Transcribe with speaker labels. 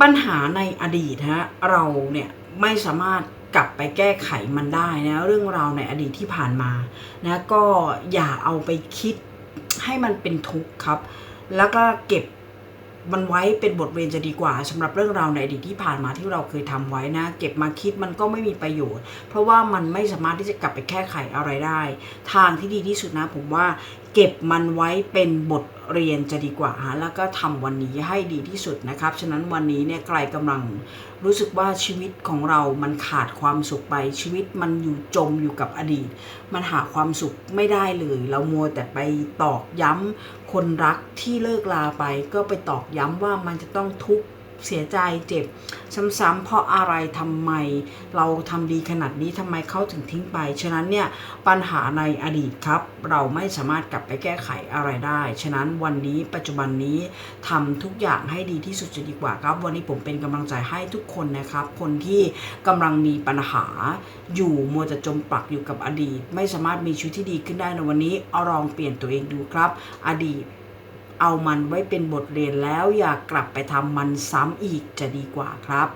Speaker 1: ปัญหาในอดีตฮะเราเนี่ยไม่สามารถกลับไปแก้ไขมันได้นะเรื่องราวในอดีตที่ผ่านมานะก็อย่าเอาไปคิดให้มันเป็นทุกข์ครับ แล้วก็เก็บมันไว้เป็นบทเรียนจะดีกว่าสำหรับเรื่องราวในอดีตที่ผ่านมาที่เราเคยทำไว้นะ เก็บมาคิดมันก็ไม่มีประโยชน์ เพราะว่ามันไม่สามารถที่จะกลับไปแก้ไขอะไรได้ ทางที่ดีที่สุดนะผมว่า เก็บมันไว้เป็นบทเรียนจะดีกว่าฮะแล้วก็ทำวันนี้ให้ดีที่สุดนะครับ ฉะนั้นวันนี้เนี่ยไกลกำลังรู้สึกว่าชีวิตของเรามันขาดความสุขไป ชีวิตมันอยู่จมอยู่กับอดีต มันหาความสุขไม่ได้เลย เรามัวแต่ไปตอกย้ำคนรักที่เลิกลาไป ก็ไปตอกย้ำว่ามันจะต้องทุกข์ เสียใจเจ็บ ซ้ำๆเพราะอะไรทำไม เราทำดีขนาดนี้ทำไมเขาถึงทิ้งไป ฉะนั้นเนี่ยปัญหาในอดีตครับ เราไม่สามารถกลับไปแก้ไขอะไรได้ ฉะนั้นวันนี้ปัจจุบันนี้ทำทุกอย่างให้ดีที่สุดจะดีกว่าครับ วันนี้ผมเป็นกำลังใจให้ทุกคนนะครับ คนที่กำลังมีปัญหาอยู่มัวแต่จมปลักอยู่กับอดีต ไม่สามารถมีชีวิตที่ดีขึ้นได้ในวันนี้เอาลองเปลี่ยนตัวเองดูครับ อดีต เอามันไว้เป็นบทเรียนแล้วอย่ากลับไปทำมันซ้ำอีกจะดีกว่าครับ